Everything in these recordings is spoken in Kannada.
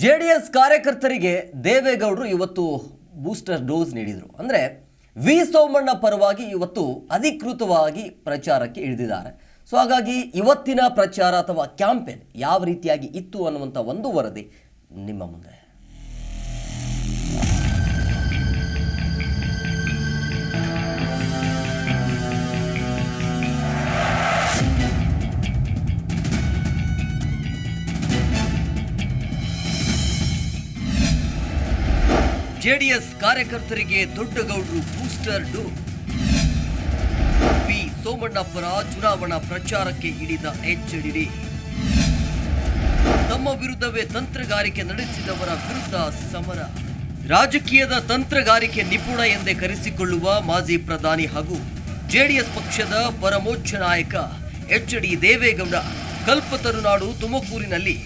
ಜೆ ಡಿ ಎಸ್ ಕಾರ್ಯಕರ್ತರಿಗೆ ದೇವೇಗೌಡರು ಇವತ್ತು ಬೂಸ್ಟರ್ ಡೋಸ್ ನೀಡಿದರು. ಅಂದರೆ ವಿ ಸೋಮಣ್ಣ ಪರವಾಗಿ ಇವತ್ತು ಅಧಿಕೃತವಾಗಿ ಪ್ರಚಾರಕ್ಕೆ ಇಳಿದಿದ್ದಾರೆ. ಸೊ ಹಾಗಾಗಿ ಇವತ್ತಿನ ಪ್ರಚಾರ ಅಥವಾ ಕ್ಯಾಂಪೇನ್ ಯಾವ ರೀತಿಯಾಗಿ ಇತ್ತು ಅನ್ನುವಂಥ ಒಂದು ವರದಿ ನಿಮ್ಮ ಮುಂದೆ. ಜೆಡಿಎಸ್ ಕಾರ್ಯಕರ್ತರಿಗೆ ದೊಡ್ಡಗೌಡರು ಬೂಸ್ಟರ್ ಡೋಸ್ ಪಿ. ಸೋಮಣ್ಣಪ್ಪರ ಚುನಾವಣಾ ಪ್ರಚಾರಕ್ಕೆ ಇಳಿದ ಎಚ್ಡಿಡಿ ತಮ್ಮ ವಿರುದ್ಧವೇ ತಂತ್ರಗಾರಿಕೆ ನಡೆಸಿದವರ ವಿರುದ್ಧ ಸಮರ. ರಾಜಕೀಯದ ತಂತ್ರಗಾರಿಕೆ ನಿಪುಣ ಎಂದೇ ಕರೆಸಿಕೊಳ್ಳುವ ಮಾಜಿ ಪ್ರಧಾನಿ ಹಾಗೂ ಜೆಡಿಎಸ್ ಪಕ್ಷದ ಪರಮೋಚ್ಚ ನಾಯಕ ಎಚ್ ಡಿ ದೇವೇಗೌಡ ಕಲ್ಪತರುನಾಡು ತುಮಕೂರಿನಲ್ಲಿ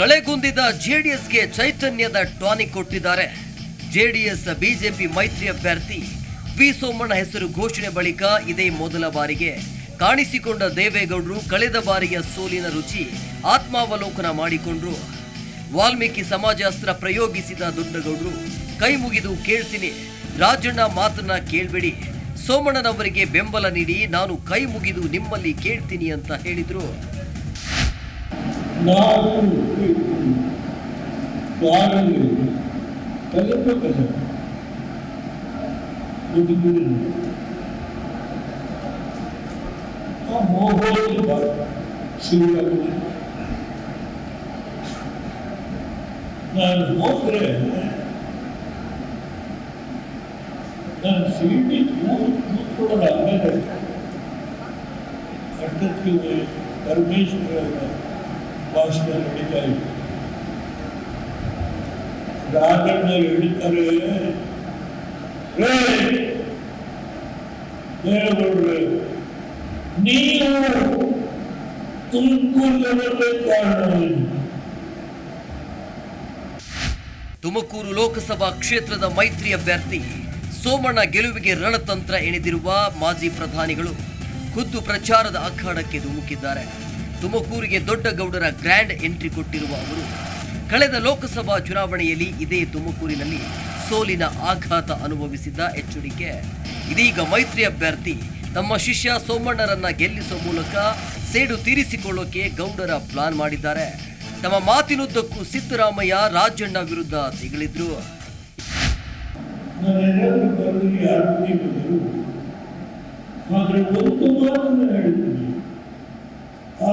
ಕಳೆಗುಂದಿದ ಜೆಡಿಎಸ್ಗೆ ಚೈತನ್ಯದ ಟಾನಿಕ್ ಕೊಟ್ಟಿದ್ದಾರೆ. ಜೆಡಿಎಸ್ ಬಿಜೆಪಿ ಮೈತ್ರಿ ಅಭ್ಯರ್ಥಿ ವಿ ಸೋಮಣ್ಣ ಹೆಸರು ಘೋಷಣೆ ಬಳಿಕ ಇದೇ ಮೊದಲ ಬಾರಿಗೆ ಕಾಣಿಸಿಕೊಂಡ ದೇವೇಗೌಡರು ಕಳೆದ ಬಾರಿಯ ಸೋಲಿನ ರುಚಿ ಆತ್ಮಾವಲೋಕನ ಮಾಡಿಕೊಂಡ್ರು. ವಾಲ್ಮೀಕಿ ಸಮಾಜಾಸ್ತ್ರ ಪ್ರಯೋಗಿಸಿದ ದುಡ್ಡಗೌಡರು ಕೈ ಮುಗಿದು ಕೇಳ್ತೀನಿ, ರಾಜಣ್ಣ ಮಾತನ್ನ ಕೇಳ್ಬೇಡಿ, ಸೋಮಣ್ಣನವರಿಗೆ ಬೆಂಬಲ ನೀಡಿ ನಾನು ಕೈ ಮುಗಿದು ನಿಮ್ಮಲ್ಲಿ ಕೇಳ್ತೀನಿ ಅಂತ ಹೇಳಿದ್ರು. ನಾವು ಯಾರಲ್ಲಿ ಕಲಿಬೇಕಲ್ಲ ದುಡ್ಡು ಆ ಮೋಹೋದು ಶಿವರಾತ್ರಿ ನಾನು ಹೋದ್ರೆ ನಾನು ಸೀಟಿ ಕೂತ್ಕೊಳ್ಳೋದು ಆಮೇಲೆ ಅಷ್ಟೊತ್ತಿಗೆ ಪರಮೇಶ್ವರ ಭಾಷಣ ನಡೀತಾ ಇತ್ತು ಹೇಳ್ತಾರೆ "ರೇ, ದೇವೇಗೌಡ್ರೆ, ನೀವು ತುಮಕೂರು ಲೋಕಸಭಾ ಕ್ಷೇತ್ರದ ಮೈತ್ರಿ ಅಭ್ಯರ್ಥಿ ಸೋಮಣ್ಣ ಗೆಲುವಿಗೆ ರಣತಂತ್ರ ಎಣೆದಿರುವ ಮಾಜಿ ಪ್ರಧಾನಿಗಳು ಖುದ್ದು ಪ್ರಚಾರದ ಅಖಾಡಕ್ಕೆ ಧುಮುಕಿದ್ದಾರೆ ತುಮಕೂರಿಗೆ ದೊಡ್ಡ ಗೌಡರ ಗ್ರ್ಯಾಂಡ್ ಎಂಟ್ರಿ ಕೊಟ್ಟಿರುವ ಅವರು ಕಳೆದ ಲೋಕಸಭಾ ಚುನಾವಣೆಯಲ್ಲಿ ಇದೇ ತುಮಕೂರಿನಲ್ಲಿ ಸೋಲಿನ ಆಘಾತ ಅನುಭವಿಸಿದ್ದ ಎಚ್ಚರಿಕೆ. ಇದೀಗ ಮೈತ್ರಿ ಅಭ್ಯರ್ಥಿ ತಮ್ಮ ಶಿಷ್ಯ ಸೋಮಣ್ಣರನ್ನ ಗೆಲ್ಲಿಸುವ ಮೂಲಕ ಸೇಡು ತೀರಿಸಿಕೊಳ್ಳೋಕೆ ಗೌಡರ ಪ್ಲಾನ್ ಮಾಡಿದ್ದಾರೆ. ತಮ್ಮ ಮಾತಿನುದ್ದಕ್ಕೂ ಸಿದ್ದರಾಮಯ್ಯ ರಾಜಣ್ಣ ವಿರುದ್ಧ ತಿಗಳಿದ್ರು ಆ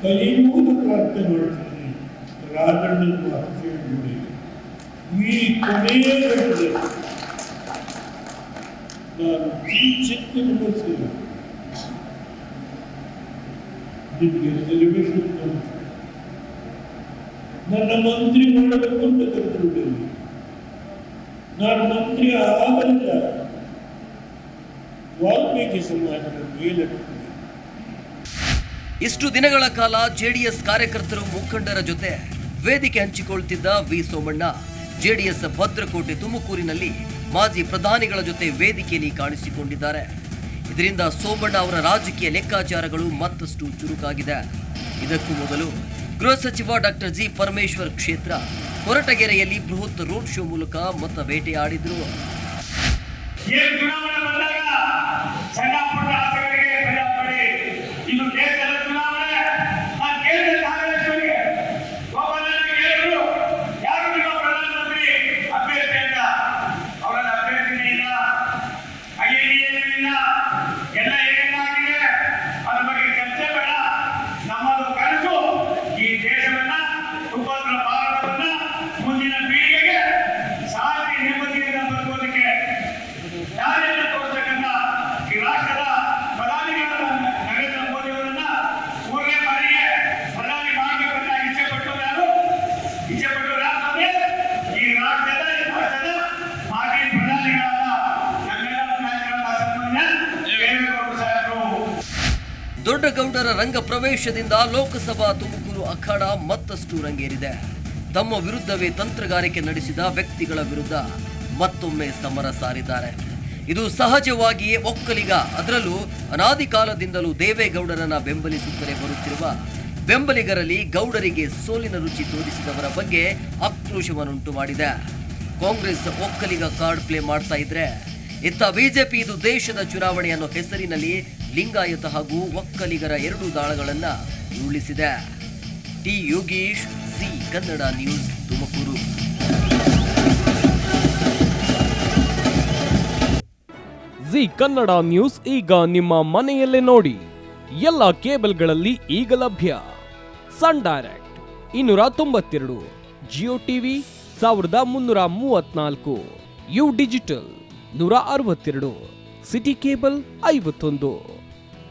ಕೈ ಮುಗಿದು ಪ್ರಾರ್ಥನೆ ಮಾಡ್ತೀನಿ. ರಾಜಣ್ಣನ ಮಾತು ನೋಡಿ ಈ ಕೊನೆಯ ನಾನು ಕಿಂಚಿತ್ತನ್ನು ಸೇರಿ ನಿಮಗೆ ಸೆಲೆಬ್ರೇಷನ್ ನನ್ನ ಮಂತ್ರಿ ಮಾಡಬೇಕು ಅಂತ ನಾನು ಮಂತ್ರಿ ಆಗಲಿಲ್ಲ ವಾಲ್ಮೀಕಿ ಸಮಾಜದ ಮೇಲೆತ್ತಿದೆ ಇಷ್ಟು ದಿನಗಳ ಕಾಲ ಜೆಡಿಎಸ್ ಕಾರ್ಯಕರ್ತರು ಮುಖಂಡರ ಜೊತೆ ವೇದಿಕೆ ಹಂಚಿಕೊಳ್ತಿದ್ದ ವಿ ಸೋಮಣ್ಣ, ಜೆಡಿಎಸ್ ಭದ್ರಕೋಟೆ ತುಮಕೂರಿನಲ್ಲಿ ಮಾಜಿ ಪ್ರಧಾನಿಗಳ ಜೊತೆ ವೇದಿಕೆಯಲ್ಲಿ ಕಾಣಿಸಿಕೊಂಡಿದ್ದಾರೆ. ಇದರಿಂದ ಸೋಮಣ್ಣ ಅವರ ರಾಜಕೀಯ ಲೆಕ್ಕಾಚಾರಗಳು ಮತ್ತಷ್ಟು ಚುರುಕಾಗಿದೆ. ಇದಕ್ಕೂ ಮೊದಲು ಗೃಹ ಸಚಿವ ಡಾಕ್ಟರ್ ಜಿ ಪರಮೇಶ್ವರ್ ಕ್ಷೇತ್ರ ಕೊರಟಗೆರೆಯಲ್ಲಿ ಬೃಹತ್ ರೋಡ್ ಶೋ ಮೂಲಕ ಮತ ಬೇಟೆಯಾಡಿದ್ರು. ದೇವೇಗೌಡರ ರಂಗ ಪ್ರವೇಶದಿಂದ ಲೋಕಸಭಾ ತುಮಕೂರು ಅಖಾಡ ಮತ್ತಷ್ಟು ರಂಗೇರಿದೆ. ತಮ್ಮ ವಿರುದ್ಧವೇ ತಂತ್ರಗಾರಿಕೆ ನಡೆಸಿದ ವ್ಯಕ್ತಿಗಳ ವಿರುದ್ಧ ಮತ್ತೊಮ್ಮೆ ಸಮರ ಸಾರಿದ್ದಾರೆ. ಇದು ಸಹಜವಾಗಿಯೇ ಒಕ್ಕಲಿಗ, ಅದರಲ್ಲೂ ಅನಾದಿ ಕಾಲದಿಂದಲೂ ದೇವೇಗೌಡರನ್ನ ಬೆಂಬಲಿಸುತ್ತಲೇ ಬರುತ್ತಿರುವ ಬೆಂಬಲಿಗರಲ್ಲಿ ಗೌಡರಿಗೆ ಸೋಲಿನ ರುಚಿ ತೋರಿಸಿದವರ ಬಗ್ಗೆ ಆಕ್ರೋಶವನ್ನುಂಟು ಮಾಡಿದೆ. ಕಾಂಗ್ರೆಸ್ ಒಕ್ಕಲಿಗ ಕಾರ್ಡ್ ಪ್ಲೇ ಮಾಡ್ತಾ ಇದ್ರೆ, ಇತ್ತ ಬಿಜೆಪಿ ಇದು ದೇಶದ ಚುನಾವಣೆಯನ್ನು ಹೆಸರಿನಲ್ಲಿ ಲಿಂಗಾಯತ ಹಾಗೂ ಒಕ್ಕಲಿಗರ ಎರಡು ದಾಳಗಳನ್ನ ಉರುಳಿಸಿದೆ T Yogeesh Zee Kannada news Tumakuru. Zee Kannada news ಈಗ ನಿಮ್ಮ ಮನೆಯಲ್ಲೇ ನೋಡಿ. ಎಲ್ಲ ಕೇಬಲ್ಗಳಲ್ಲಿ ಈಗ ಲಭ್ಯ. ಸನ್ ಡೈರೆಕ್ಟ್ ಇನ್ನೂರ ತೊಂಬತ್ತೆರಡು, ಜಿಯೋ ಟಿವಿ ಸಾವಿರದ ಮುನ್ನೂರ ಮೂವತ್ನಾಲ್ಕು, ಯು ಡಿಜಿಟಲ್ ನೂರ ಅರವತ್ತೆರಡು, ಸಿಟಿ ಕೇಬಲ್ ಐವತ್ತೊಂದು.